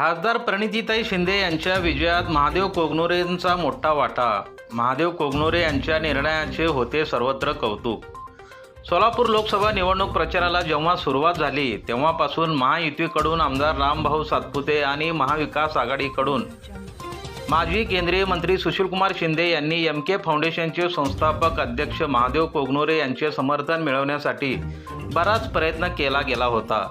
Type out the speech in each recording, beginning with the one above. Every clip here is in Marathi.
खासदार प्रणितीताई शिंदे यांच्या विजयात महादेव कोगनोरेंचा मोठा वाटा. महादेव कोगनोरे यांच्या निर्णयाचे होते सर्वत्र कौतुक. सोलापूर लोकसभा निवडणूक प्रचाराला जेव्हा सुरुवात झाली तेव्हापासून महायुतीकडून आमदार रामभाऊ सातपुते आणि महाविकास आघाडीकडून माजी केंद्रीय मंत्री सुशीलकुमार शिंदे यांनी एम के फाउंडेशनचे संस्थापक अध्यक्ष महादेव कोगनोरे यांचे समर्थन मिळवण्यासाठी बराच प्रयत्न केला गेला होता.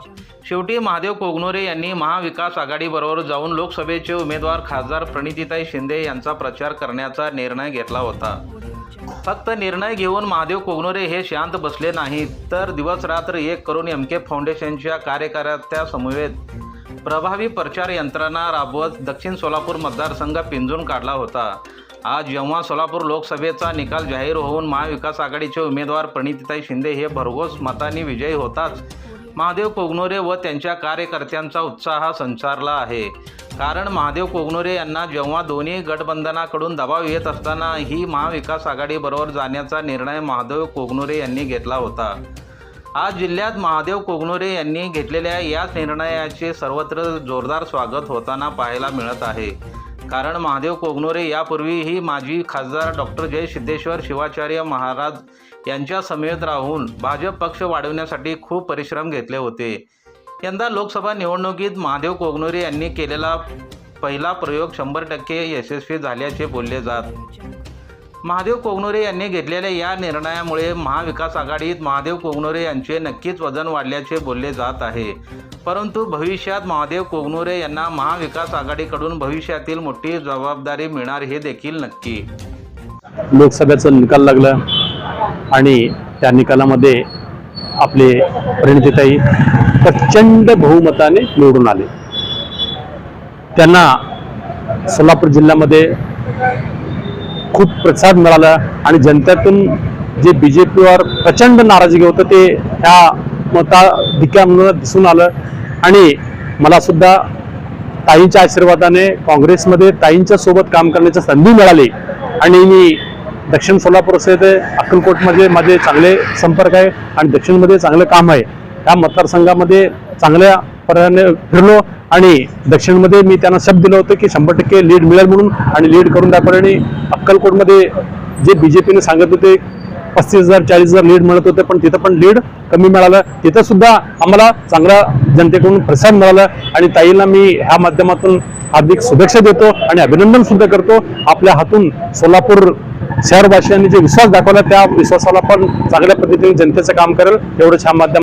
शेवटी महादेव कोगनोरे यांनी महाविकास आघाडीबरोबर जाऊन लोकसभेचे उमेदवार खासदार प्रणितीताई शिंदे यांचा प्रचार करण्याचा निर्णय घेतला होता. फक्त निर्णय घेऊन महादेव कोगनोरे हे शांत बसले नाहीत तर दिवस रात्र एक करून एम के फाउंडेशनच्या कार्यकर्त्या समवेत प्रभावी प्रचार यंत्रणा राबवत दक्षिण सोलापूर मतदारसंघ पिंजून काढला होता. आज जेव्हा सोलापूर लोकसभेचा निकाल जाहीर होऊन महाविकास आघाडीचे उमेदवार प्रणितीताई शिंदे हे भरघोस मतांनी विजयी होताच महादेव कोगनोरे व त्यांच्या कार्यकर्त्यांचा उत्साह संचारला आहे. कारण महादेव कोगनोरे यांना जेव्हा दोन्ही गठबंधनाकडून दबाव येत असताना ही महाविकास आघाडीबरोबर जाण्याचा निर्णय महादेव कोगनोरे यांनी घेतला होता. आज जिल्ह्यात महादेव कोगनोरे यांनी घेतलेल्या याच निर्णयाचे सर्वत्र जोरदार स्वागत होताना पाहायला मिळत आहे. कारण महादेव कोगनोरे यापूर्वीही माजी खासदार डॉक्टर जय सिद्धेश्वर शिवाचार्य महाराज यांच्या समेत राहून भाजप पक्ष वाढवण्यासाठी खूप परिश्रम घेतले होते. यंदा लोकसभा निवडणुकीत महादेव कोगनोरे यांनी केलेला पहिला प्रयोग शंभर टक्के यशस्वी झाल्याचे बोलले जात. महादेव कोगनोरे यांनी घेतलेल्या या निर्णयामुळे महाविकास आघाडीत महादेव कोगनोरे यांचे नक्कीच वजन वाढल्याचे बोलले जात आहे. परंतु भविष्यात महादेव कोगनोरे यांना महाविकास आघाडीकडून भविष्यातील मोठी जबाबदारी मिळणार हे देखील नक्की. लोकसभेचा निकाल लागला आणि त्या निकालामध्ये आपले प्रणितीताई प्रचंड बहुमताने निवडून आले. त्यांना सोलापूर जिल्ह्यामध्ये खूप प्रतिसाद मिळाला आणि जनतेतून जे बी जे पीवर प्रचंड नाराजगी होतं ते ह्या मताधिक्यामुळं दिसून आलं. आणि मला सुद्धा ताईंच्या आशीर्वादाने काँग्रेसमध्ये ताईंच्या सोबत काम करण्याची संधी मिळाली. आणि मी दक्षिण सोलापूर ते अक्कलकोटमध्ये माझे चांगले संपर्क आहे आणि दक्षिणमध्ये चांगलं काम आहे. त्या मतदारसंघामध्ये चांगल्या पर्यायाने फिरलो आणि दक्षिणमध्ये मी त्यांना शब्द दिलं होतं की शंभर टक्के लीड मिळेल म्हणून आणि लीड करून दाखवलं आणि अक्कलकोटमध्ये जे बी जे पीने सांगत होते पस्तीस हजार चाळीस हजार लीड मिळत होते पण तिथं पण लीड कमी मिळालं. तिथं सुद्धा आम्हाला चांगला जनतेकडून प्रसाद मिळाला आणि ताईला मी ह्या माध्यमातून हार्दिक शुभेच्छा देतो आणि अभिनंदन सुद्धा करतो. आपल्या हातून सोलापूर शहरवासियांनी जे विश्वास दाखवला त्या विश्वासाला पण चांगल्या पद्धतीने जनतेचं काम करेल. एवढंच ह्या माध्यम